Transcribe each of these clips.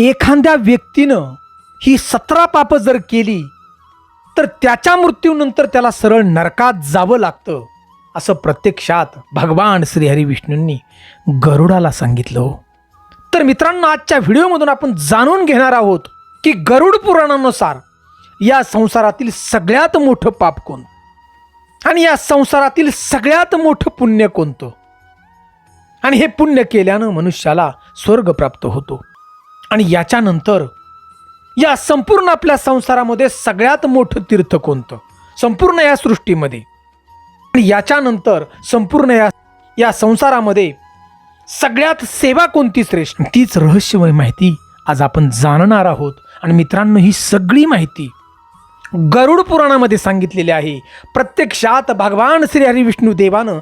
एखाद्या व्यक्तीनं ही सतरा पापं जर केली तर त्याच्या मृत्यूनंतर त्याला सरळ नरकात जावं लागतं असं प्रत्यक्षात भगवान श्रीहरी विष्णूंनी गरुडाला सांगितलं हो. तर मित्रांनो आजच्या व्हिडिओमधून आपण जाणून घेणार आहोत की गरुड पुराणानुसार या संसारातील सगळ्यात मोठं पाप कोण? आणि या संसारातील सगळ्यात मोठं पुण्य कोणतं? आणि हे पुण्य केल्यानं मनुष्याला स्वर्ग प्राप्त होतो. आणि याच्यानंतर या संपूर्ण आपल्या संसारामध्ये सगळ्यात मोठं तीर्थ कोणतं? संपूर्ण या सृष्टीमध्ये. आणि याच्यानंतर संपूर्ण या या संसारामध्ये सगळ्यात सेवा कोणती श्रेष्ठ? तीच रहस्यमय माहिती आज आपण जाणणार आहोत. आणि मित्रांनो ही सगळी माहिती गरुड पुराणामध्ये सांगितलेले आहे. प्रत्यक्षात भगवान श्री हरी विष्णू देवानं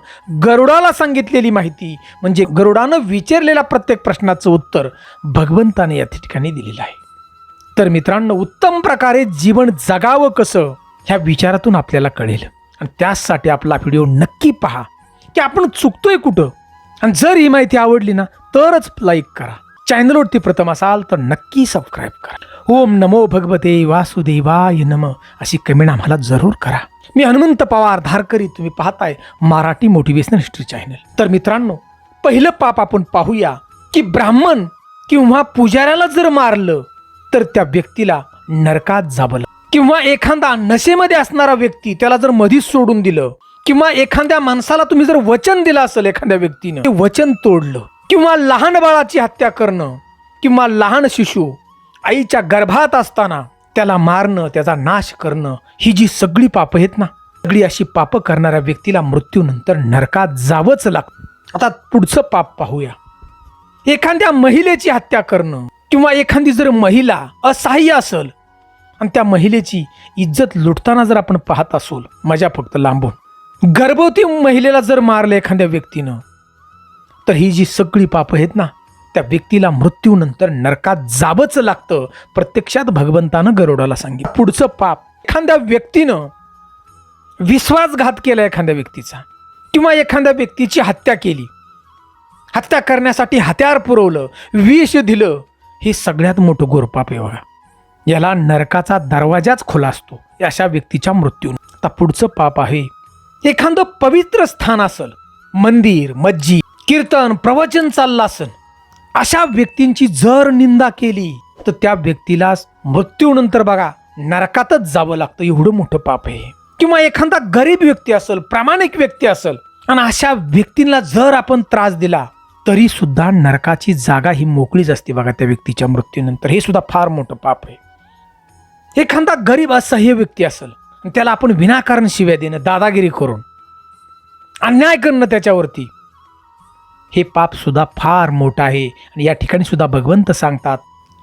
गरुडाला सांगितलेली माहिती म्हणजे गरुडानं विचारलेल्या प्रत्येक प्रश्नाचं उत्तर भगवंताने या ठिकाणी दिलेलं आहे. तर मित्रांनो उत्तम प्रकारे जीवन जगावं कसं ह्या विचारातून आपल्याला कळेल. आणि त्यासाठी आपला व्हिडिओ नक्की पहा की आपण चुकतोय कुठं? आणि जर ही माहिती आवडली ना तरच लाईक करा. चॅनलवरती प्रथम असाल तर नक्की सबस्क्राईब करा. ओम नमो भगवते वासुदेवाय नम. अशी कमेंट आम्हाला जरूर करा. मी हनुमंत पवार धारकरी तुम्ही पाहताय मराठी मोटिवेशनल हिस्ट्री चॅनल तर मित्रांनो पहिलं पाप आपण पाहूया की ब्राह्मण किंवा पुजाऱ्याला जर मारलं तर त्या व्यक्तीला नरकात जावं किंवा एखादा नशेमध्ये असणारा व्यक्ती त्याला जर मधीच सोडून दिलं किंवा एखाद्या माणसाला तुम्ही जर वचन दिलं असेल एखाद्या व्यक्तीनं ते वचन तोडलं किंवा लहान बाळाची हत्या करणं किंवा लहान शिशु आईच्या गर्भात असताना त्याला मारणं त्याचा नाश करणं ही जी सगळी पापं आहेत ना सगळी अशी पापं करणाऱ्या व्यक्तीला मृत्यूनंतर नरकात जावंच लागतं. आता पुढचं पाप पाहूया. एखाद्या महिलेची हत्या करणं किंवा एखादी जर महिला असहाय्य असेल आणि त्या महिलेची इज्जत लुटताना जर आपण पाहत असोल मजा फक्त लांबून. गर्भवती महिलेला जर मारलं एखाद्या व्यक्तीनं तर ही जी सगळी पापं आहेत ना त्या व्यक्तीला मृत्यूनंतर नरकात जावंच लागतं. प्रत्यक्षात भगवंतानं गरुडाला सांगितलं पुढचं पाप. एखाद्या व्यक्तीनं विश्वासघात केला एखाद्या व्यक्तीचा किंवा एखाद्या व्यक्तीची हत्या केली. हत्या करण्यासाठी हत्यार पुरवलं विष दिलं हे सगळ्यात मोठं गोरपाप आहे बघा. याला नरकाचा दरवाजाच खुला असतो अशा व्यक्तीच्या मृत्यू आता पुढचं पाप आहे. एखादं पवित्र स्थान असल मंदिर मस्जिद कीर्तन प्रवचन चाललं असेल अशा व्यक्तींची जर निंदा केली तर त्या व्यक्तीला मृत्यूनंतर बघा नरकातच जावं लागतं. एवढं मोठं पाप आहे. किंवा एखादा गरीब व्यक्ती असेल प्रामाणिक व्यक्ती असेल आणि अशा व्यक्तींना जर आपण त्रास दिला तरी सुद्धा नरकाची जागा ही मोकळीच असते बघा त्या व्यक्तीच्या मृत्यूनंतर हे सुद्धा फार मोठं पाप आहे. एखादा गरीब असह्य व्यक्ती असेल त्याला आपण विनाकारण शिव्या देणं दादागिरी करून अन्याय करणं त्याच्यावरती हे पापसुद्धा फार मोठं आहे. आणि या ठिकाणी सुद्धा भगवंत सांगतात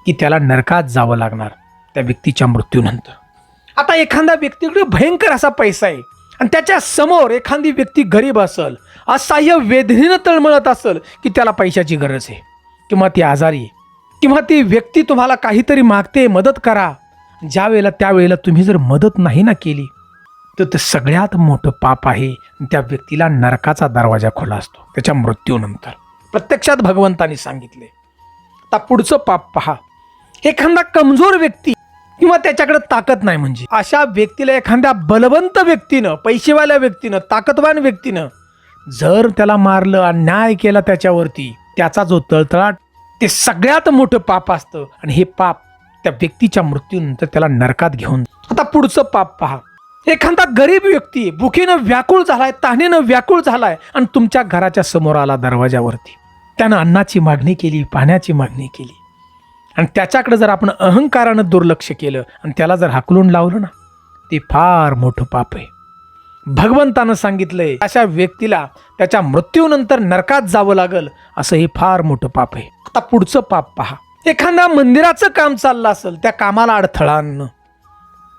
की त्याला नरकात जावं लागणार त्या व्यक्तीच्या मृत्यूनंतर. आता एखादा व्यक्तीकडे भयंकर असा पैसा आहे आणि त्याच्यासमोर एखादी व्यक्ती गरीब असेल असह्य वेदनेनं तळमळत असेल की त्याला पैशाची गरज आहे. किंवा ती आजारी आहे. किंवा ती व्यक्ती तुम्हाला काहीतरी मागते मदत करा. ज्या वेळेला त्यावेळेला तुम्ही जर मदत नाही ना केली तर ते सगळ्यात मोठं पाप आहे. त्या व्यक्तीला नरकाचा दरवाजा खुला असतो. त्याच्या मृत्यूनंतर. प्रत्यक्षात भगवंतानी सांगितले आता पुढचं पाप पहा. एखादा कमजोर व्यक्ती किंवा त्याच्याकडे ताकद नाही म्हणजे. अशा व्यक्तीला एखाद्या बलवंत व्यक्तीनं पैसेवाल्या व्यक्तीनं ताकदवान व्यक्तीनं जर त्याला मारलं अन्याय केला त्याच्यावरती त्याचा जो तळतळाट ते सगळ्यात मोठं पाप असतं. आणि हे पाप त्या व्यक्तीच्या मृत्यूनंतर त्याला नरकात घेऊन. आता पुढचं पाप पहा. एखादा गरीब व्यक्ती भुकेनं व्याकुळ झालाय ताहणीनं व्याकुळ झालाय आणि तुमच्या घराच्या समोर आला दरवाजावरती त्यानं अन्नाची मागणी केली पाण्याची मागणी केली. आणि त्याच्याकडे जर आपण अहंकारानं दुर्लक्ष केलं आणि त्याला जर हाकलून लावलं ना ते फार मोठं पाप आहे. भगवंतानं सांगितलंय अशा व्यक्तीला त्याच्या मृत्यूनंतर नरकात जावं लागल असं हे फार मोठं पाप आहे. आता पुढचं पाप पहा. एखाद्या मंदिराचं काम चाललं असेल त्या कामाला अडथळा आणणं.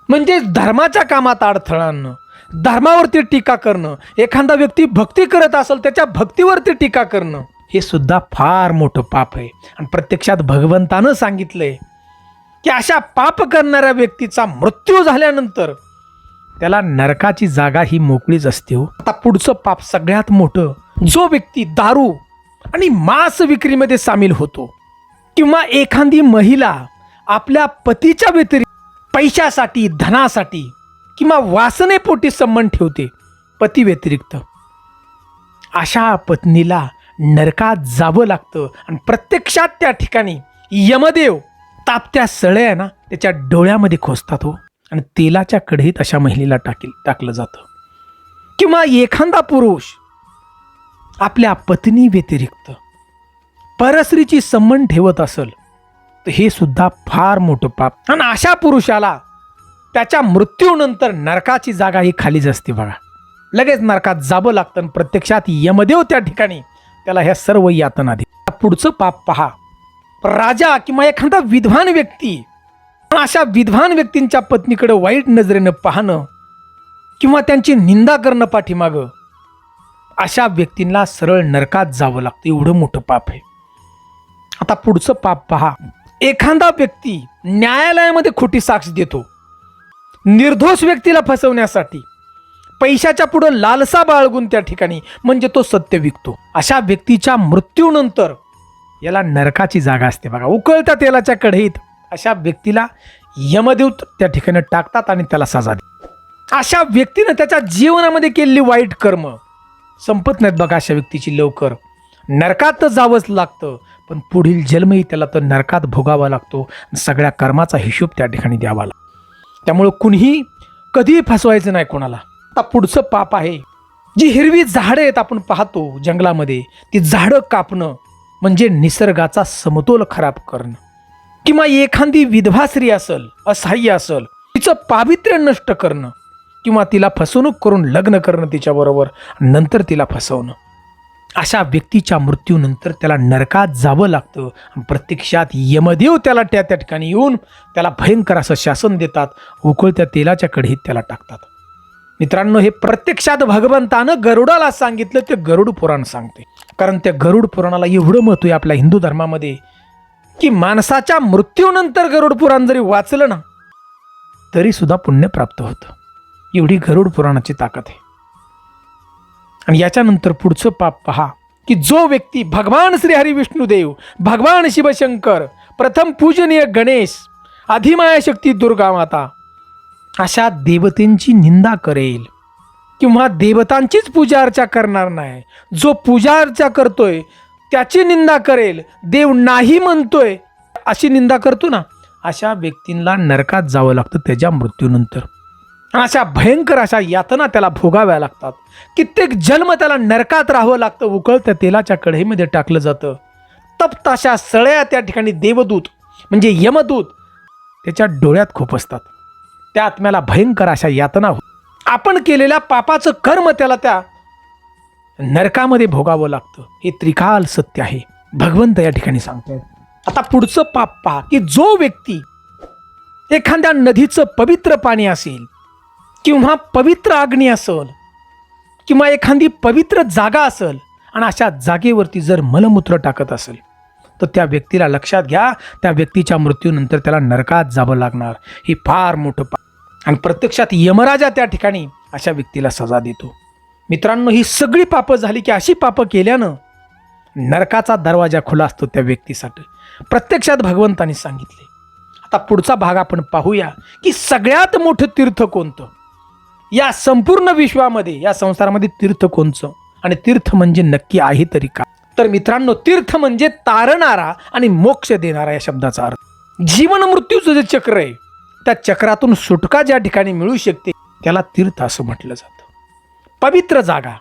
म्हणजे धर्माच्या कामात अडथळा आणणं धर्मावरती टीका करणं एखादा व्यक्ती भक्ती करत असेल त्याच्या भक्तीवरती टीका करणं हे सुद्धा फार मोठं पाप आहे. आणि प्रत्यक्षात भगवंतानं सांगितलंय की अशा पाप करणाऱ्या व्यक्तीचा मृत्यू झाल्यानंतर त्याला नरकाची जागा ही मोकळीच असते हो. आता पुढचं पाप सगळ्यात मोठं जो व्यक्ती दारू आणि मांस विक्रीमध्ये सामील होतो किंवा एखादी महिला आपल्या पतीच्या व्यतिरिक्त पैशासाठी धनासाठी किंवा वासनेपोटी संबंध ठेवते पती व्यतिरिक्त अशा पत्नीला नरकात जावं लागतं आणि प्रत्यक्षात त्या ठिकाणी यमदेव तापत्या सळ्या आहे ना त्याच्या डोळ्यामध्ये खोसतात हो. आणि तेलाच्या कढईत अशा महिलेला टाकील टाकलं जातं. किंवा एखादा पुरुष आपल्या पत्नी व्यतिरिक्त परस्त्रीची संबंध ठेवत असेल तर हे सुद्धा फार मोठं पाप. आणि अशा पुरुषाला त्याच्या मृत्यूनंतर नरकाची जागा ही खालीच असते बघा. लगेच नरकात जावं लागतं आणि प्रत्यक्षात यमदेव त्या ठिकाणी त्याला ह्या सर्व यातना दे पुढचं पाप पहा. राजा किंवा एखादा विद्वान व्यक्ती अशा विद्वान व्यक्तींच्या पत्नीकडे वाईट नजरेनं पाहणं किंवा त्यांची निंदा करणं पाठीमागं अशा व्यक्तींना सरळ नरकात जावं लागतं. एवढं मोठं पाप आहे. आता पुढचं पाप पहा. एखादा व्यक्ती न्यायालयामध्ये खोटी साक्ष देतो. निर्दोष व्यक्तीला फसवण्यासाठी पैशाच्या पुढं लालसा बाळगून त्या ठिकाणी म्हणजे तो सत्य विकतो. अशा व्यक्तीच्या मृत्यूनंतर याला नरकाची जागा असते बघा. उकळत्या तेलाच्या कढईत अशा व्यक्तीला यमदेवत त्या ठिकाणी टाकतात आणि त्याला सजा देतात. अशा व्यक्तीनं त्याच्या जीवनामध्ये केलेली वाईट कर्म संपत नाहीत बघा अशा व्यक्तीची लवकर. नरकात जावंच लागतं पण पुढील जन्मही त्याला तर नरकात भोगावा लागतो. सगळ्या कर्माचा हिशोब त्या ठिकाणी द्यावा लागतो. त्यामुळं कुणीही कधीही फसवायचं नाही कोणाला. आता पुढचं पाप आहे. जी हिरवी झाडं आहेत आपण पाहतो जंगलामध्ये ती झाडं कापणं म्हणजे निसर्गाचा समतोल खराब करणं. किंवा एखादी विधवा स्त्री असल असहाय्य असल तिचं पावित्र्य नष्ट करणं. किंवा तिला फसवणूक करून लग्न करणं तिच्याबरोबर नंतर तिला फसवणं. अशा व्यक्तीच्या मृत्यूनंतर त्याला नरकात जावं लागतं. प्रत्यक्षात यमदेव त्याला त्या त्या ठिकाणी येऊन त्याला भयंकर असं शासन देतात. उकळत्या तेलाच्या कढीत त्याला टाकतात. मित्रांनो हे प्रत्यक्षात भगवंतानं गरुडाला सांगितलं ते गरुड पुराण सांगते. कारण त्या गरुड पुराणाला एवढं महत्त्व आहे आपल्या हिंदू धर्मामध्ये की माणसाच्या मृत्यूनंतर गरुड पुराण जरी वाचलं ना तरी सुद्धा पुण्य प्राप्त होतं. एवढी गरुड पुराणाची ताकद आहे. आणि याच्यानंतर पुढचं पाप पहा की जो व्यक्ती भगवान श्रीहरी विष्णुदेव भगवान शिवशंकर प्रथम पूजनीय गणेश अधिमाया शक्ती दुर्गा माता अशा देवतेंची निंदा करेल. किंवा देवतांचीच पूजा अर्चा करणार नाही. जो पूजा अर्चा करतोय त्याची निंदा करेल. देव नाही म्हणतोय अशी निंदा करतो ना अशा व्यक्तींना नरकात जावं लागतं त्याच्या मृत्यूनंतर. अशा भयंकर अशा यातना त्याला भोगाव्या लागतात. कित्येक जन्म त्याला नरकात राहावं लागतं उकळत्या तेलाच्या कढईमध्ये टाकलं जातं. तप्त अशा सळ्या त्या ठिकाणी देवदूत म्हणजे यमदूत त्याच्या डोळ्यात खूप असतात. त्या आत्म्याला भयंकर अशा यातना हो आपण केलेल्या पापाचं कर्म त्याला त्या नरकामध्ये भोगावं लागतं. हे त्रिकाल सत्य आहे. भगवंत या ठिकाणी सांगतो आता पुढचं पाप पहा की जो व्यक्ती एखाद्या नदीचं पवित्र पाणी असेल किंवा पवित्र अग्नी असेल किंवा एखादी पवित्र जागा असेल आणि अशा जागेवरती जर मलमूत्र टाकत असेल तर त्या व्यक्तीला लक्षात घ्या त्या व्यक्तीच्या मृत्यूनंतर त्याला नरकात जावं लागणार. हे फार मोठं पा आणि प्रत्यक्षात यमराजा त्या ठिकाणी अशा व्यक्तीला सजा देतो. मित्रांनो ही सगळी पापं झाली की अशी पापं केल्यानं नरकाचा दरवाजा खुला असतो त्या व्यक्तीसाठी. प्रत्यक्षात भगवंतांनी सांगितले. आता पुढचा भाग आपण पाहूया की सगळ्यात मोठं तीर्थ कोणतं? या संपूर्ण विश्वामध्ये या संसारामध्ये तीर्थ कोणचं? आणि तीर्थ म्हणजे नक्की आहे तरी का तर मित्रांनो तीर्थ म्हणजे तारणारा आणि मोक्ष देणारा या शब्दाचा अर्थ. जीवन मृत्यूचं जे चक्र आहे त्या चक्रातून सुटका ज्या ठिकाणी मिळू शकते त्याला तीर्थ असं म्हटलं जातं. पवित्र जागा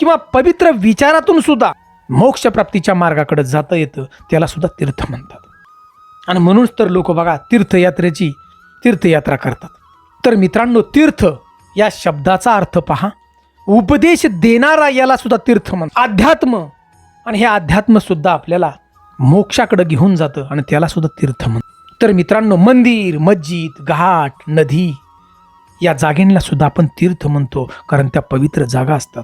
किंवा पवित्र विचारातून सुद्धा मोक्षप्राप्तीच्या मार्गाकडे जाता येतं त्याला सुद्धा तीर्थ म्हणतात. आणि म्हणूनच तर लोक बघा तीर्थयात्रेची तीर्थयात्रा करतात. तर मित्रांनो तीर्थ या शब्दाचा अर्थ पहा. उपदेश देणारा याला सुद्धा तीर्थ म्हण अध्यात्म. आणि हे अध्यात्म सुद्धा आपल्याला मोक्षाकडे घेऊन जातं आणि त्याला सुद्धा तीर्थ म्हण. तर मित्रांनो मंदिर मस्जिद घाट नदी या जागेंना सुद्धा आपण तीर्थ म्हणतो कारण त्या पवित्र जागा असतात.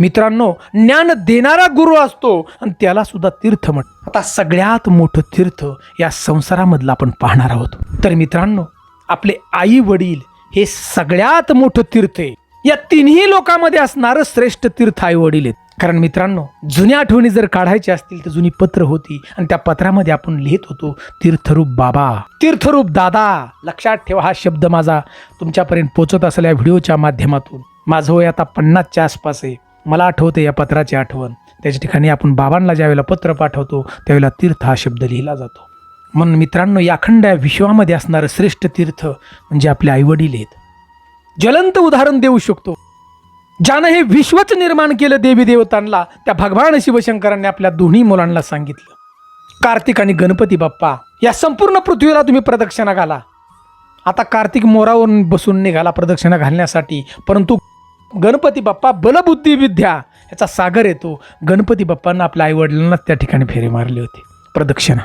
मित्रांनो ज्ञान देणारा गुरु असतो आणि त्याला सुद्धा तीर्थ म्हण. आता सगळ्यात मोठं तीर्थ या संसारामधलं आपण पाहणार आहोत. तर मित्रांनो आपले आई वडील हे सगळ्यात मोठं तीर्थ आहे. या तिन्ही लोकांमध्ये असणारं श्रेष्ठ तीर्थ आई वडील आहेत. कारण मित्रांनो जुन्या आठवणी जर काढायच्या असतील तर जुनी पत्र होती आणि त्या पत्रामध्ये आपण लिहित होतो तीर्थरूप बाबा तीर्थरूप दादा. लक्षात ठेवा हा शब्द माझा. तुमच्यापर्यंत पोचत असलेल्या व्हिडिओच्या माध्यमातून. माझं वय आता पन्नासच्या आसपास आहे. मला आठवते या पत्राची आठवण. त्याच्या ठिकाणी आपण बाबांना ज्यावेळेला पत्र पाठवतो त्यावेळेला तीर्थ हा शब्द लिहिला जातो. म्हणून मित्रांनो या अखंड विश्वामध्ये असणारं श्रेष्ठ तीर्थ म्हणजे आपले आईवडील आहेत. ज्वलंत उदाहरण देऊ शकतो. ज्यानं हे विश्वच निर्माण केलं देवी देवतांना त्या भगवान शिवशंकरांनी आपल्या दोन्ही मुलांना सांगितलं. कार्तिक आणि गणपती बाप्पा या संपूर्ण पृथ्वीला तुम्ही प्रदक्षिणा घाला. आता कार्तिक मोरावरून बसून निघाला प्रदक्षिणा घालण्यासाठी परंतु गणपती बाप्पा बलबुद्धी विद्या याचा सागर येतो. गणपती बाप्पांना आपल्या आईवडिलांना त्या ठिकाणी फेरे मारले होते. प्रदक्षिणा.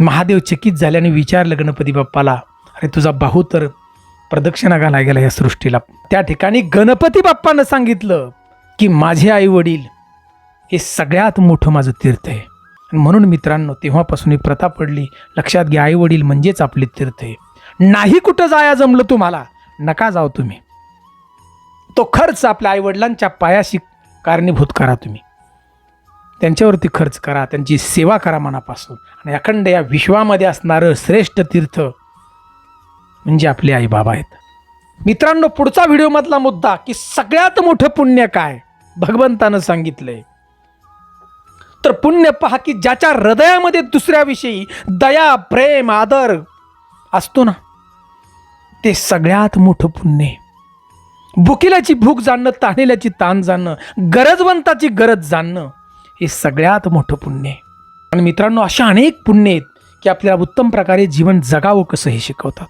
महादेव चकित झाल्याने विचारलं गणपती बाप्पाला अरे तुझा भाऊ तर प्रदक्षिणा घालाय गेला या सृष्टीला. त्या ठिकाणी गणपती बाप्पानं सांगितलं की माझे आई वडील हे सगळ्यात मोठं माझं तीर्थ आहे. म्हणून मित्रांनो तेव्हापासून ही प्रथा पडली. लक्षात घ्या आई वडील म्हणजेच आपले तीर्थ आहे. नाही कुठं जाया जमलं तुम्हाला नका जाओ तुम्ही. तो खर्च आपल्या आईवडिलांच्या पायाशी कारणीभूत करा तुम्ही. त्यांच्यावरती खर्च करा त्यांची सेवा करा मनापासून. आणि अखंड या विश्वामध्ये असणारं श्रेष्ठ तीर्थ म्हणजे आपले आई बाबा आहेत. मित्रांनो पुढचा व्हिडिओमधला मुद्दा की सगळ्यात मोठं पुण्य काय? भगवंतानं सांगितलंय. तर पुण्य पहा की ज्याच्या हृदयामध्ये दुसऱ्याविषयी दया प्रेम आदर असतो ना ते सगळ्यात मोठं पुण्य आहे. भुकिल्याची भूक जाणणं ताणेल्याची ताण जाणणं गरजवंताची गरज जाणणं हे सगळ्यात मोठं पुण्य आहे. आणि मित्रांनो अशा अनेक पुण्य आहेत की आपल्याला उत्तम प्रकारे जीवन जगावं कसं हे शिकवतात.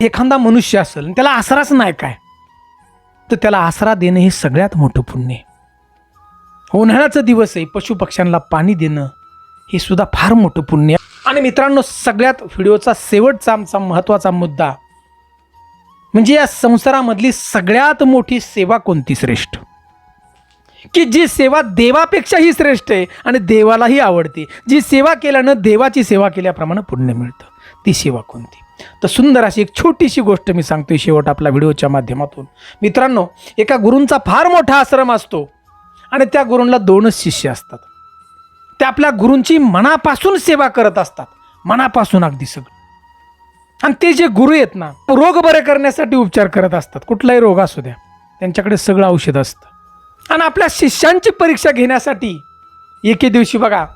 एखादा मनुष्य असेल आणि त्याला आसराच नाही काय तर त्याला आसरा देणं हे सगळ्यात मोठं पुण्य आहे. उन्हाळ्याचा दिवस आहे पशुपक्ष्यांना पाणी देणं हे सुद्धा फार मोठं पुण्य आहे. आणि मित्रांनो सगळ्यात व्हिडिओचा शेवटचा आमचा महत्त्वाचा मुद्दा म्हणजे या संसारामधली सगळ्यात मोठी सेवा कोणती श्रेष्ठ? की जी सेवा देवापेक्षाही श्रेष्ठ आहे आणि देवालाही आवडते. जी सेवा केल्यानं देवाची सेवा केल्याप्रमाणे पुण्य मिळतं. ती सेवा कोणती? तर सुंदर अशी एक छोटीशी गोष्ट मी सांगतोय शेवट आपल्या व्हिडिओच्या माध्यमातून. मित्रांनो एका गुरूंचा फार मोठा आश्रम असतो आणि त्या गुरूंना दोनच शिष्य असतात. ते आपल्या गुरूंची मनापासून सेवा करत असतात. मनापासून अगदी सगळं. आणि ते जे गुरु आहेत ना रोग बरे करण्यासाठी उपचार करत असतात. कुठलाही रोग असू द्या. त्यांच्याकडे सगळं औषध असतं. आणि आपल्या शिष्यांची परीक्षा घेण्यासाठी एके दिवशी बघा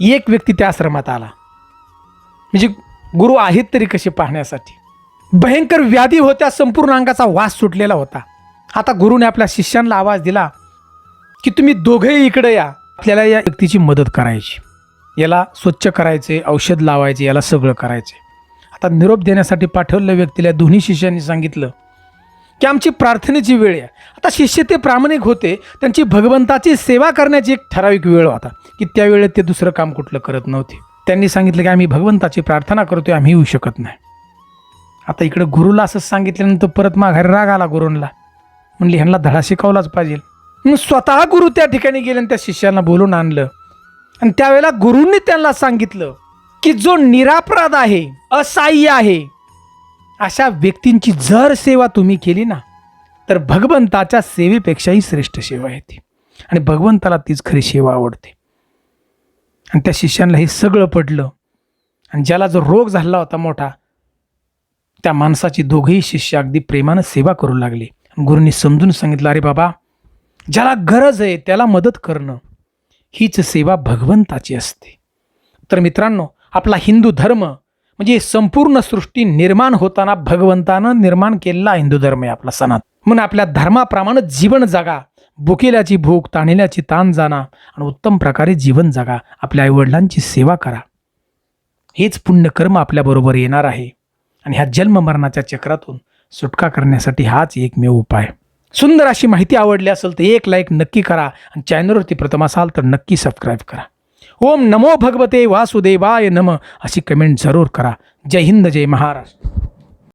एक व्यक्ती त्या आश्रमात आला. म्हणजे गुरु आहेत तरी कसे पाहण्यासाठी. भयंकर व्याधी होत्या संपूर्ण अंगाचा वास सुटलेला होता. आता गुरुने आपल्या शिष्यांना आवाज दिला की तुम्ही दोघेही इकडे या. आपल्याला या व्यक्तीची मदत करायची. याला स्वच्छ करायचे औषध लावायचे याला सगळं करायचे. आता निरोप देण्यासाठी पाठवलेल्या व्यक्तीला दोन्ही शिष्यांनी सांगितलं की आमची प्रार्थनेची वेळ आहे. आता शिष्य ते प्रामाणिक होते त्यांची भगवंताची सेवा करण्याची एक ठराविक वेळ होता की त्या वेळेत ते दुसरं काम कुठलं करत नव्हते. त्यांनी सांगितलं की आम्ही भगवंताची प्रार्थना करतोय आम्ही येऊ शकत नाही. आता इकडं गुरुला असं सांगितल्यानंतर परत माघारी राग आला गुरूंना. म्हणली ह्यांना धडा शिकवलाच पाहिजे. मग स्वतः गुरु त्या ठिकाणी गेले आणि त्या शिष्यांना बोलून आणलं. आणि त्यावेळेला गुरूंनी त्यांना सांगितलं की जो निरापराध आहे असाह्य आहे अशा व्यक्तींची जर सेवा तुम्ही केली ना तर भगवंताच्या सेवेपेक्षाही श्रेष्ठ सेवा आहे ती. आणि भगवंताला तीच खरी सेवा आवडते. आणि त्या शिष्यांना हे सगळं पडलं. आणि ज्याला जो रोग झाला होता मोठा त्या माणसाची दोघेही शिष्य अगदी प्रेमानं सेवा करू लागले. गुरुंनी समजून सांगितलं अरे बाबा ज्याला गरज आहे त्याला मदत करणं हीच सेवा भगवंताची असते. तर मित्रांनो आपला हिंदू धर्म म्हणजे संपूर्ण सृष्टी निर्माण होताना भगवंतानं निर्माण केलेला हिंदू धर्म आहे आपला सणात म्हणून आपल्या धर्माप्रमाणे जीवन जगा. भुकेल्याची भूक ताणेल्याची ताण जाणा आणि उत्तम प्रकारे जीवन जगा. आपल्या आईवडिलांची सेवा करा. हेच पुण्यकर्म आपल्याबरोबर येणार आहे. आणि ह्या जन्म मरणाच्या चक्रातून सुटका करण्यासाठी हाच एकमेव उपाय. सुंदर अशी माहिती आवडली असेल तर एक लाईक नक्की करा. आणि चॅनलवरती प्रथम असाल तर नक्की सबस्क्राईब करा. ओम नमो भगवते वासुदेवाय नम अशी कमेंट जरूर करा. जय हिंद जय महाराष्ट्र.